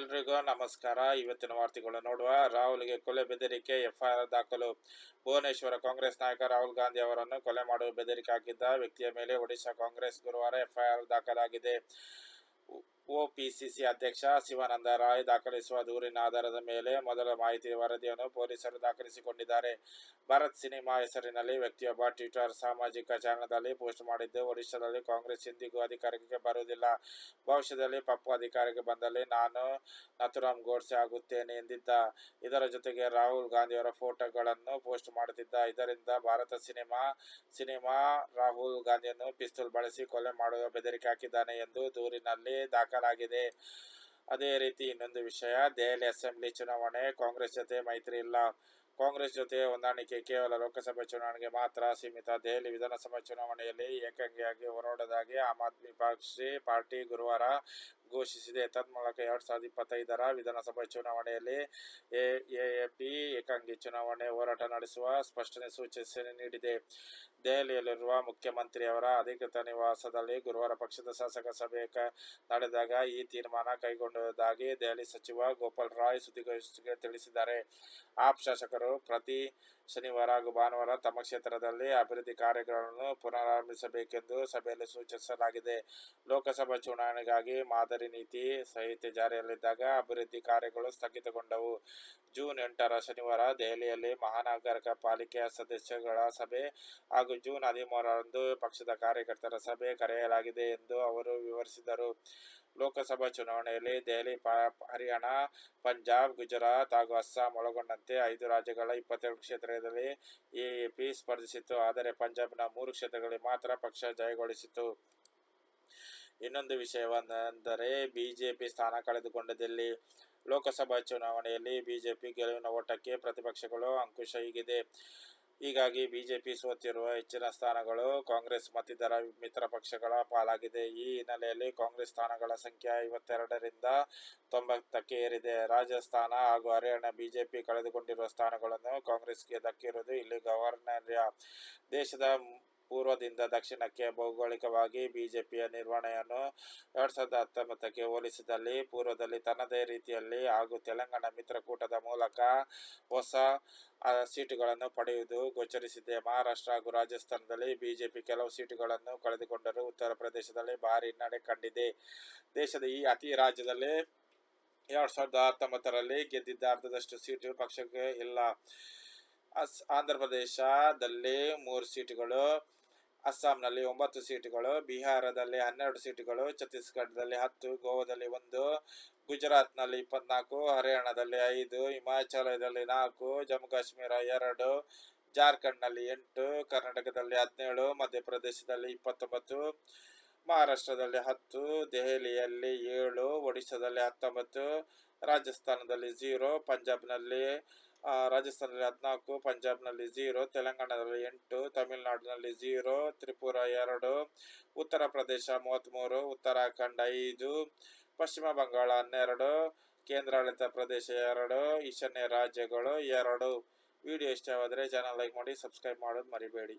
ಎಲ್ರಿಗೂ ನಮಸ್ಕಾರ. ಇವತ್ತಿನ ವಾರ್ತೆಗಳು ನೋಡುವ. ರಾಹುಲ್ಗೆ ಕೊಲೆ ಬೆದರಿಕೆ, ಎಫ್ಐಆರ್ ದಾಖಲು. ಭುವನೇಶ್ವರ ಕಾಂಗ್ರೆಸ್ ನಾಯಕ ರಾಹುಲ್ ಗಾಂಧಿ ಅವರನ್ನು ಕೊಲೆ ಮಾಡುವ ಬೆದರಿಕೆ ಹಾಕಿದ್ದ ವ್ಯಕ್ತಿಯ ಮೇಲೆ ಒಡಿಶಾ ಕಾಂಗ್ರೆಸ್ ಗುರುವಾರ ಎಫ್ಐಆರ್ ದಾಖಲಾಗಿದೆ. ಒಪಿಸಿಸಿ ಅಧ್ಯಕ್ಷ ಶಿವಾನಂದ ರಾಯ್ ದಾಖಲಿಸುವ ದೂರಿನ ಆಧಾರದ ಮೇಲೆ ಮೊದಲ ಮಾಹಿತಿ ವರದಿಯನ್ನು ಪೊಲೀಸರು ದಾಖಲಿಸಿಕೊಂಡಿದ್ದಾರೆ. ಭರತ್ ಸಿನಿಮಾ ಹೆಸರಿನಲ್ಲಿ ವ್ಯಕ್ತಿಯೊಬ್ಬ ಟ್ವಿಟರ್ ಸಾಮಾಜಿಕ ಜಾಲದಲ್ಲಿ ಪೋಸ್ಟ್ ಮಾಡಿದ್ದು, ಒಡಿಶಾದಲ್ಲಿ ಕಾಂಗ್ರೆಸ್ ಎಂದಿಗೂ ಅಧಿಕಾರಕ್ಕೆ ಬರುವುದಿಲ್ಲ. ಭವಿಷ್ಯದಲ್ಲಿ ಪಪ್ಪು ಅಧಿಕಾರಕ್ಕೆ ಬಂದಲ್ಲಿ ನಾನು ನಥುರಾಮ್ ಗೋಡ್ಸೆ ಆಗುತ್ತೇನೆ ಎಂದಿದ್ದ. ಇದರ ಜೊತೆಗೆ ರಾಹುಲ್ ಗಾಂಧಿಯವರ ಫೋಟೋಗಳನ್ನು ಪೋಸ್ಟ್ ಮಾಡುತ್ತಿದ್ದ. ಇದರಿಂದ ಭಾರತ ಸಿನಿಮಾ ಸಿನಿಮಾ ರಾಹುಲ್ ಗಾಂಧಿಯನ್ನು ಪಿಸ್ತೂಲ್ ಬಳಸಿ ಕೊಲೆ ಮಾಡುವ ಬೆದರಿಕೆ ಹಾಕಿದ್ದಾನೆ ಎಂದು ದೂರಿನಲ್ಲಿ ದಾಖಲಾಗಿದೆ ಅದೇ ರೀತಿ ಇನ್ನೊಂದು ವಿಷಯ ದೆಹಲಿ ಅಸೆಂಬ್ಲಿ ಚುನಾವಣೆ ಕಾಂಗ್ರೆಸ್ ಜೊತೆ ಮೈತ್ರಿ ಇಲ್ಲ. ಕಾಂಗ್ರೆಸ್ ಜೊತೆ ಹೊಂದಾಣಿಕೆ ಕೇವಲ ಲೋಕಸಭೆ ಚುನಾವಣೆಗೆ ಮಾತ್ರ ಸೀಮಿತ. ದೆಹಲಿ ವಿಧಾನಸಭಾ ಚುನಾವಣೆಯಲ್ಲಿ ಏಕಾಂಗಿಯಾಗಿ ಹೋರಾಡೋದಾಗಿ ಆಮ್ ಆದ್ಮಿ ಪಕ್ಷಿ ಪಾರ್ಟಿ ಗುರುವಾರ ಘೋಷಿಸಿದೆ. ತನ್ಮೂಲಕ ಎರಡ್ ಸಾವಿರದ ಇಪ್ಪತ್ತೈದರ ವಿಧಾನಸಭಾ ಚುನಾವಣೆಯಲ್ಲಿ ಎಎಪಿ ಏಕಾಂಗಿ ಚುನಾವಣೆ ಹೋರಾಟ ನಡೆಸುವ ಸ್ಪಷ್ಟನೆ ಸೂಚನೆ ನೀಡಿದೆ. ದೆಹಲಿಯಲ್ಲಿರುವ ಮುಖ್ಯಮಂತ್ರಿಯವರ ಅಧಿಕೃತ ನಿವಾಸದಲ್ಲಿ ಗುರುವಾರ ಪಕ್ಷದ ಶಾಸಕ ಸಭೆ ನಡೆದಾಗ ಈ ತೀರ್ಮಾನ ಕೈಗೊಂಡುದಾಗಿ ದೆಹಲಿ ಸಚಿವ ಗೋಪಾಲ್ ರಾಯ್ ಸುದ್ದಿಗೋಷ್ಠಿಗೆ ತಿಳಿಸಿದ್ದಾರೆ. ಆಪ್ ಶಾಸಕರು ಪ್ರತಿ ಶನಿವಾರ ಹಾಗೂ ಭಾನುವಾರ ತಮ್ಮ ಕ್ಷೇತ್ರದಲ್ಲಿ ಅಭಿವೃದ್ಧಿ ಕಾರ್ಯಗಳನ್ನು ಪುನರಾರಂಭಿಸಬೇಕೆಂದು ಸಭೆಯಲ್ಲಿ ಸೂಚಿಸಲಾಗಿದೆ. ಲೋಕಸಭಾ ಚುನಾವಣೆಗಾಗಿ ಮಾದರಿ ನೀತಿ ಸಂಹಿತೆ ಜಾರಿಯಲ್ಲಿದ್ದಾಗ ಅಭಿವೃದ್ಧಿ ಕಾರ್ಯಗಳು ಸ್ಥಗಿತಗೊಂಡವು. ಜೂನ್ ಎಂಟರ ಶನಿವಾರ ದೆಹಲಿಯಲ್ಲಿ ಮಹಾನಗರ ಪಾಲಿಕೆಯ ಸದಸ್ಯಗಳ ಸಭೆ ಹಾಗೂ ಜೂನ್ ಹದಿಮೂರರಂದು ಪಕ್ಷದ ಕಾರ್ಯಕರ್ತರ ಸಭೆ ಕರೆಯಲಾಗಿದೆ ಎಂದು ಅವರು ವಿವರಿಸಿದರು. ಲೋಕಸಭಾ ಚುನಾವಣೆಯಲ್ಲಿ ದೆಹಲಿ ಹರಿಯಾಣ, ಪಂಜಾಬ್, ಗುಜರಾತ್ ಹಾಗೂ ಅಸ್ಸಾಂ ಒಳಗೊಂಡಂತೆ ಐದು ರಾಜ್ಯಗಳ ಇಪ್ಪತ್ತೆರಡು ಕ್ಷೇತ್ರದಲ್ಲಿ ಪಿ ಸ್ಪರ್ಧಿಸಿತ್ತು. ಆದರೆ ಪಂಜಾಬ್ನ ಮೂರು ಕ್ಷೇತ್ರಗಳಲ್ಲಿ ಮಾತ್ರ ಪಕ್ಷ ಜಯಗಳಿಸಿತು ಇನ್ನೊಂದು ವಿಷಯವೆಂದರೆ ಬಿಜೆಪಿ ಸ್ಥಾನ ಕಳೆದುಕೊಂಡಿದ್ದಲ್ಲಿ ಲೋಕಸಭಾ ಚುನಾವಣೆಯಲ್ಲಿ ಬಿಜೆಪಿ ಗೆಲುವಿನ ಓಟಕ್ಕೆ ಪ್ರತಿಪಕ್ಷಗಳು ಅಂಕುಶ ಈಗಿದೆ. ಹೀಗಾಗಿ ಬಿಜೆಪಿ ಸೋತಿರುವ ಹೆಚ್ಚಿನ ಸ್ಥಾನಗಳು ಕಾಂಗ್ರೆಸ್ ಮತ್ತಿತರ ಮಿತ್ರ ಪಕ್ಷಗಳ ಪಾಲಾಗಿದೆ. ಈ ಹಿನ್ನೆಲೆಯಲ್ಲಿ ಕಾಂಗ್ರೆಸ್ ಸ್ಥಾನಗಳ ಸಂಖ್ಯೆ ಐವತ್ತೆರಡರಿಂದ ತೊಂಬತ್ತಕ್ಕೆ ಏರಿದೆ. ರಾಜಸ್ಥಾನ ಹಾಗೂ ಹರಿಯಾಣ ಬಿಜೆಪಿ ಕಳೆದುಕೊಂಡಿರುವ ಸ್ಥಾನಗಳನ್ನು ಕಾಂಗ್ರೆಸ್ಗೆ ದಕ್ಕಿರುವುದು ಇಲ್ಲಿ ಗವರ್ನರ್ಯ ದೇಶದ ಪೂರ್ವದಿಂದ ದಕ್ಷಿಣಕ್ಕೆ ಭೌಗೋಳಿಕವಾಗಿ ಬಿಜೆಪಿಯ ನಿರ್ವಹಣೆಯನ್ನು ಎರಡ್ ಸಾವಿರದ ಹತ್ತೊಂಬತ್ತಕ್ಕೆ ಹೋಲಿಸಿದಲ್ಲಿ ಪೂರ್ವದಲ್ಲಿ ತನ್ನದೇ ರೀತಿಯಲ್ಲಿ ಹಾಗೂ ತೆಲಂಗಾಣ ಮಿತ್ರಕೂಟದ ಮೂಲಕ ಹೊಸ ಸೀಟುಗಳನ್ನು ಪಡೆಯುವುದು ಗೋಚರಿಸಿದೆ. ಮಹಾರಾಷ್ಟ್ರ ಹಾಗೂ ರಾಜಸ್ಥಾನದಲ್ಲಿ ಬಿಜೆಪಿ ಕೆಲವು ಸೀಟುಗಳನ್ನು ಕಳೆದುಕೊಂಡರೂ. ಉತ್ತರ ಪ್ರದೇಶದಲ್ಲಿ ಭಾರಿ ಹಿನ್ನಡೆ ಕಂಡಿದೆ. ದೇಶದ ಈ ಅತಿ ರಾಜ್ಯದಲ್ಲಿ ಎರಡ್ ಸಾವಿರದ ಹತ್ತೊಂಬತ್ತರಲ್ಲಿ ಗೆದ್ದಿದ್ದ ಅರ್ಧದಷ್ಟು ಸೀಟು ಪಕ್ಷಕ್ಕೆ ಇಲ್ಲ. ಆಂಧ್ರ ಪ್ರದೇಶದಲ್ಲಿ ಮೂರು ಸೀಟುಗಳು ಅಸ್ಸಾಂನಲ್ಲಿ ಒಂಬತ್ತು ಸೀಟುಗಳು, ಬಿಹಾರದಲ್ಲಿ ಹನ್ನೆರಡು ಸೀಟುಗಳು, ಛತ್ತೀಸ್ಗಢದಲ್ಲಿ ಹತ್ತು, ಗೋವಾದಲ್ಲಿ ಒಂದು, ಗುಜರಾತ್ನಲ್ಲಿ ಇಪ್ಪತ್ನಾಲ್ಕು, ಹರಿಯಾಣದಲ್ಲಿ ಐದು, ಹಿಮಾಚಲದಲ್ಲಿ ನಾಲ್ಕು, ಜಮ್ಮು ಕಾಶ್ಮೀರ ಎರಡು, ಜಾರ್ಖಂಡ್ನಲ್ಲಿ ಎಂಟು, ಕರ್ನಾಟಕದಲ್ಲಿ ಹದಿನೇಳು, ಮಧ್ಯಪ್ರದೇಶದಲ್ಲಿ ಇಪ್ಪತ್ತೊಂಬತ್ತು, ಮಹಾರಾಷ್ಟ್ರದಲ್ಲಿ ಹತ್ತು, ದೆಹಲಿಯಲ್ಲಿ ಏಳು, ಒಡಿಶಾದಲ್ಲಿ ಹತ್ತೊಂಬತ್ತು, ರಾಜಸ್ಥಾನದಲ್ಲಿ ಝೀರೋ ಪಂಜಾಬ್ನಲ್ಲಿ ರಾಜಸ್ಥಾನದಲ್ಲಿ ಹದಿನಾಲ್ಕು, ಪಂಜಾಬ್ನಲ್ಲಿ ಝೀರೋ ತೆಲಂಗಾಣದಲ್ಲಿ ಎಂಟು, ತಮಿಳುನಾಡಿನಲ್ಲಿ ಝೀರೋ ತ್ರಿಪುರ ಎರಡು, ಉತ್ತರ ಪ್ರದೇಶ ಮೂವತ್ತ್ಮೂರು, ಉತ್ತರಾಖಂಡ್ ಐದು, ಪಶ್ಚಿಮ ಬಂಗಾಳ ಹನ್ನೆರಡು, ಕೇಂದ್ರಾಡಳಿತ ಪ್ರದೇಶ ಎರಡು, ಈಶಾನ್ಯ ರಾಜ್ಯಗಳು ಎರಡು. ವಿಡಿಯೋ ಇಷ್ಟವಾದರೆ ಚಾನಲ್ ಲೈಕ್ ಮಾಡಿ ಸಬ್ಸ್ಕ್ರೈಬ್ ಮಾಡೋದು ಮರಿಬೇಡಿ.